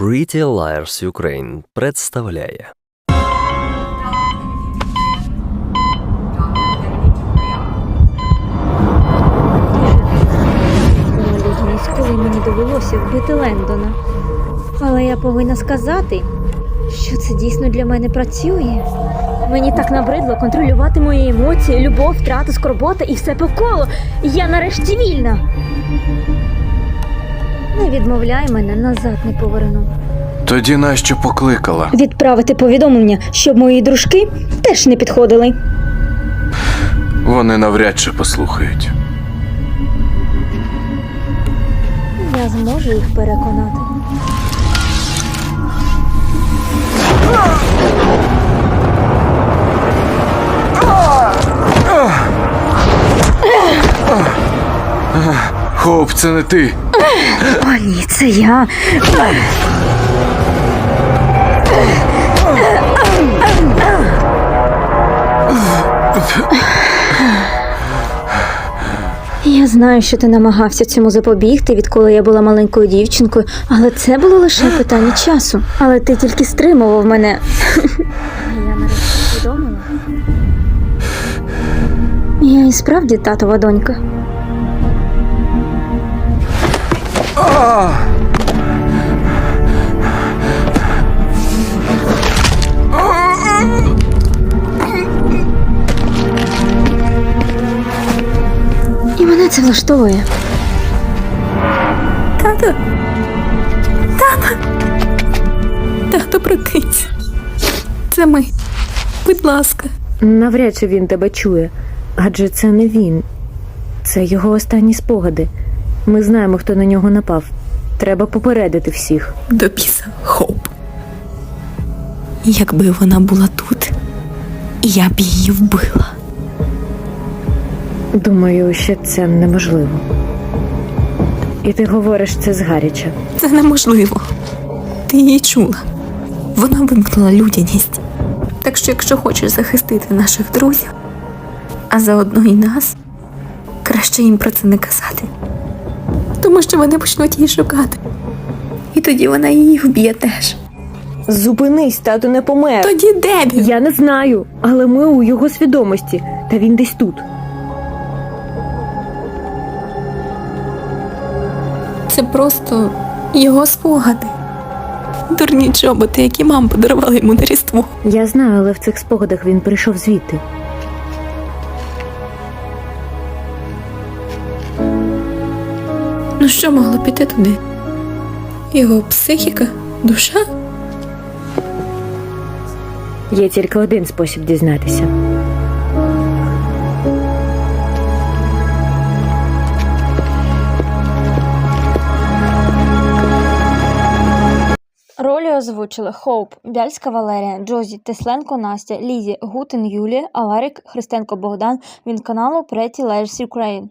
Pretty Liars Ukraine представляє коли мені довелося вбити Лендона. Але я повинна сказати, що це дійсно для мене працює. Мені так набридло контролювати мої емоції, любов, втрату, скорбота і все по колу. Я нарешті вільна. Не відмовляй мене, назад не поверну. Тоді нащо покликала? Відправити повідомлення, щоб мої дружки теж не підходили. Вони навряд чи послухають. Я зможу їх переконати. Хоуп, це не ти. О, ні, це я. Я знаю, що ти намагався цьому запобігти, відколи я була маленькою дівчинкою, але це було лише питання часу. Але ти тільки стримував мене. Я нарешті усвідомила. Я і справді татова донька. І мене це влаштовує. Тато. Тато. Тато, прокинься. Це ми. Будь ласка. Навряд чи він тебе чує, адже це не він, це його останні спогади. Ми знаємо, хто на нього напав. Треба попередити всіх. До біса Хоуп. Якби вона була тут, я б її вбила. Думаю, що це неможливо. І ти говориш це згаряча. Це неможливо. Ти її чула. Вона вимкнула людяність. Так що, якщо хочеш захистити наших друзів, а заодно і нас, краще їм про це не казати. Тому що вони почнуть її шукати. І тоді вона її вб'є теж. Зупинись, тато не помер. Тоді де він? Я не знаю, але ми у його свідомості, та він десь тут. Це просто його спогади. Дурні чоботи, які мама подарувала йому на різдво. Я знаю, але в цих спогадах він прийшов звідти. Ну що могло піти туди? Його психіка, душа? Є тільки один спосіб дізнатися. Ролі озвучили Хоуп, Бяльська Валерія, Джозі, Тесленко Настя, Лізі, Гутин Юлія, Аларик, Христенко Богдан, він каналу Pretty Liars Ukraine.